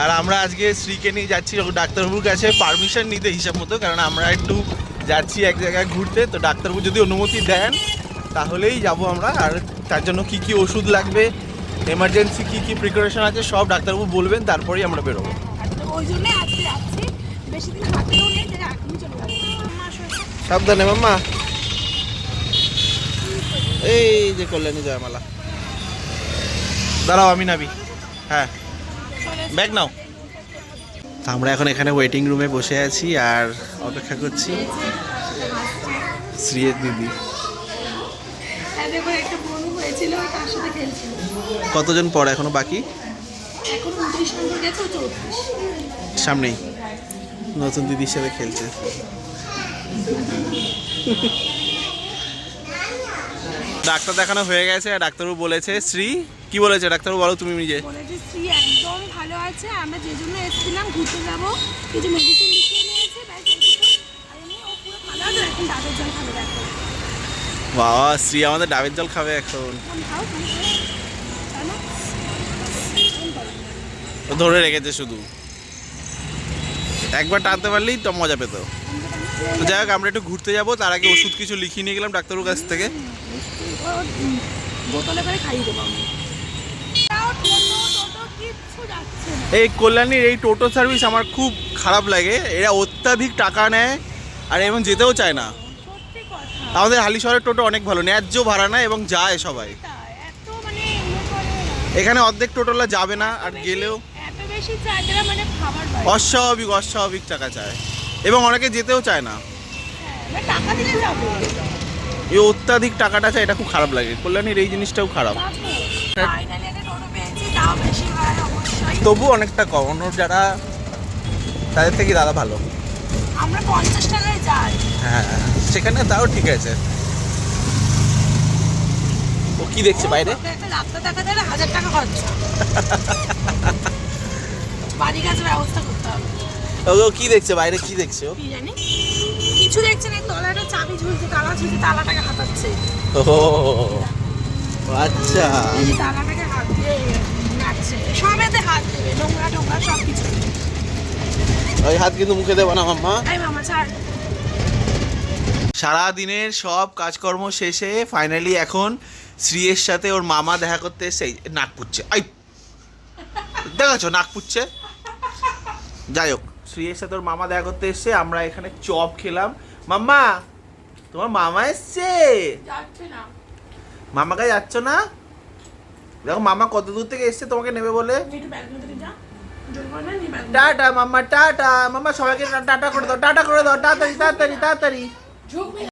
আর আমরা আজকে শ্রীকে নিয়ে যাচ্ছি ডাক্তারবাবুর কাছে পারমিশন নিতে হিসাব মতো কারণ আমরা একটু যাচ্ছি এক জায়গায় ঘুরতে। তো ডাক্তারবাবু যদি অনুমতি দেন তাহলেই যাব আমরা। আর তার জন্য কি কি ওষুধ লাগবে এমার্জেন্সি কি কি প্রিপারেশন আছে সব ডাক্তারবাবু বলবেন তারপরেই আমরা বেরোবো। সাবধানে মাম্মা। এই যে কল্যাণী জয়মালা দাঁড়াও আমি নাবি হ্যাঁ। ব্যাগ নাও। আমরা এখন এখানে ওয়েটিং রুমে বসে আছি আর অপেক্ষা করছি শ্রীয়ের দিদি। হ্যাঁ কতজন পড়ে এখনও বাকি? সামনেই। নতুন দিদির সাথে খেলছে। ডাক্তার দেখানো হয়ে গেছে আর ডাক্তারবাবু বলেছে শ্রী কি বলেছে? ডাক্তারবাবু বলো তুমি নিজে। বলেছে স্ত্রী একদম ভালো আছে আমরা যে জন্য এসেছিলাম ঘুরতে যাব। কিছু মেডিসিন লিখিয়ে নিয়েছে ব্যাস এইটুকু আর এমনি ও পুরো ভালো আছে এখন ডাবের জল খাবে দেখো। বাবা শ্রী আমাদের ডাবের জল খাবে এখন। খাও তুমি। ও ধরে রেখেছে শুধু। একবার টানতে পারলেই তো মজা পেত। তো যাই হোক আমরা একটু ঘুরতে যাব। তার আগে ওষুধ কিছু লিখিয়ে নিয়ে গেলাম ডাক্তারবাবুর কাছ থেকে। বোতলে করে খাইয়ে দেবো আমি তাও টোটো টোটো কিচ্ছু যাচ্ছে না এই কল্যাণীর এই টোটো সার্ভিস আমার খুব খারাপ লাগে। এরা অত্যাধিক টাকা নেয় আর এবং যেতেও চায় না। আমাদের হালি শহরের টোটো অনেক ভালো ন্যায্য ভাড়া নেয় এবং যায় সবাই। মানে ইয়ে। এখানে অর্ধেক টোটোলা যাবে না আর গেলেও। মানে অস্বাভাবিক অস্বাভাবিক টাকা চায়। এবং অনেকে যেতেও চায় না। মানে দিলে যাবে। এই অত্যাধিক টাকাটা চায় এটা খুব খারাপ লাগে। কল্যাণীর এই জিনিসটাও খারাপ। তবু অনেকটা কম। অন্য যারা তাদের থেকে দাদা ভালো। আমরা পঞ্চাশ টাকায় যাই। হ্যাঁ সেখানে তাও ঠিক আছে। ও কি দেখছে বাইরে? ওকে একটা ডাক্তার হাজার টাকা খরচা। বাড়ি কাছে ব্যবস্থা করতে হবে। ও কি দেখছে বাইরে? কি দেখছে ও? কি জানি? কিছু দেখছে না তলায় একটা চাবি ঝুলছে তালা ঝুলছে তালাটাকে হাতাচ্ছে। ও আচ্ছা। এই যে তালাটাকে হাত দিয়ে সবেতে হাত দেবে নোংরা টোংরা সব কিছু ওই হাত কিন্তু মুখে দেবো না মাম্মা। এই মামা ছাড়। সারা দিনের সব কাজকর্ম শেষে ফাইনালি এখন শ্রীয়ের সাথে ওর মামা দেখা করতে এসে নাক পুচ্ছে আই। দেখাচ্ছ নাক পুচ্ছে? যাই হোক শ্রীয়ের সাথে ওর মামা দেখা করতে এসছে আমরা এখানে চপ খেলাম। মাম্মা তোমার মামা এসছে? যাচ্ছে না। মামা কাছে যাচ্ছ না? দেখো মামা কত দূর থেকে এসছে তোমাকে নেবে বলে? টাটা মাম্মা টাটা। মাম্মা সবাইকে টাটা করে দাও টাটা করে দাও তাড়াতাড়ি তাড়াতাড়ি তাড়াতাড়ি।